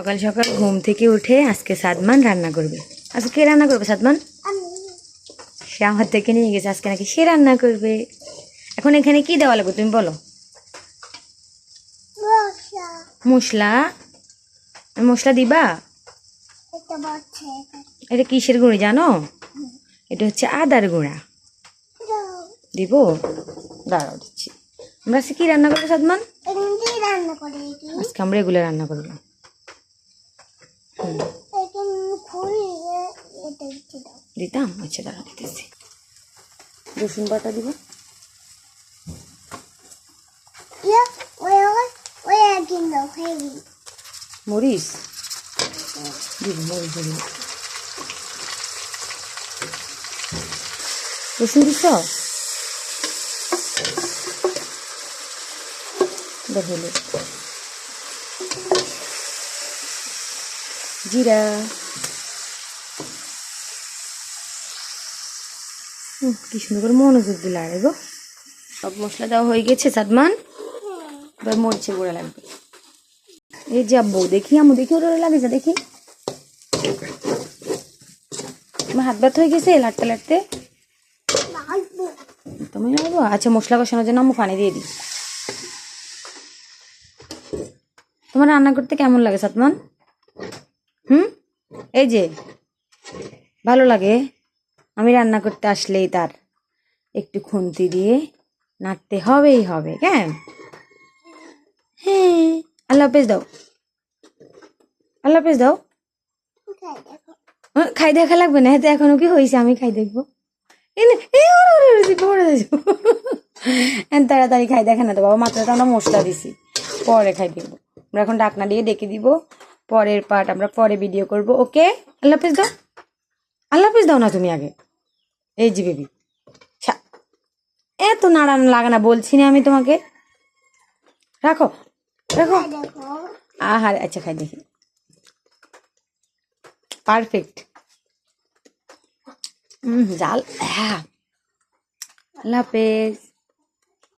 সকাল সকাল ঘুম থেকে উঠে আজকে সাদমান রান্না করবে। আজকে কে রান্না করবে সাদমান? সে আমার থেকে নিয়ে গেছে আজকে নাকি সে রান্না করবে। এখন এখানে কি দেওয়া লাগবে তুমি বলো? মশলা। মশলা? দিবা? এটা কিসের গুঁড়ি জানো? এটা হচ্ছে আদার গুঁড়া। দিব? দাঁড়াও দিচ্ছি। আমরা আজকে কি রান্না করব সাদমান? আজকে আমরা এগুলো রান্না করব এখন খুলি এটা দিতে দাও দিতাম আচ্ছা দাঁড়া দিতেছি। রসুন বাটা দিব। মরিচ? দিব মরিচ দিব। রসুন দিছ? দেখো। জিরা। কি সুন্দর করে মনোযোগ দিলে আরে গো। সব মশলা দেওয়া হয়ে গেছে, সাদমান। এবার মরিচে গুঁড়া লাগবে। এই যে আব্বু, দেখি আম্মু, দেখি ওরা লাগে যা, দেখি। আমার হাত ব্যথা হয়ে গেছে, লাটতে লাটতে। তুমি লাগবো আচ্ছা মশলা কষানোর জন্য আম্মু পানি দিয়ে দিই। তোমার রান্না করতে কেমন লাগে সাতমান হুম? এই যে ভালো লাগে। আমি রান্না করতে আসলেই তার একটু খুন্তি দিয়ে নাড়তে হবেই হবে কেন? হ্যাঁ আল্লাহ হাফেজ দাও। আল্লাহ হাফেজ দাও। খাই দেখা লাগবে না এতে এখনও কি হয়েছে? আমি খাই দেখব। তাড়াতাড়ি খাই দেখে না তো বাবা মাত্র তো আমরা মশলা দিছি। পরে খাই দেখব। আমরা এখন ডাকনা দিয়ে ডেকে দিব। পরের পার্ট আমরা পরে ভিডিও করব ওকে আল্লাহ হাফেজ দাও। আল্লাহ হাফেজ দাও না তুমি আগে। এই জি বেবি এত নাড়ানো লাগে না বলছি না আমি তোমাকে। রাখো রাখো। আহার আচ্ছা খাই দেখি। পারফেক্ট হুম জাল হ্যাঁ। আল্লাহ হাফেজ।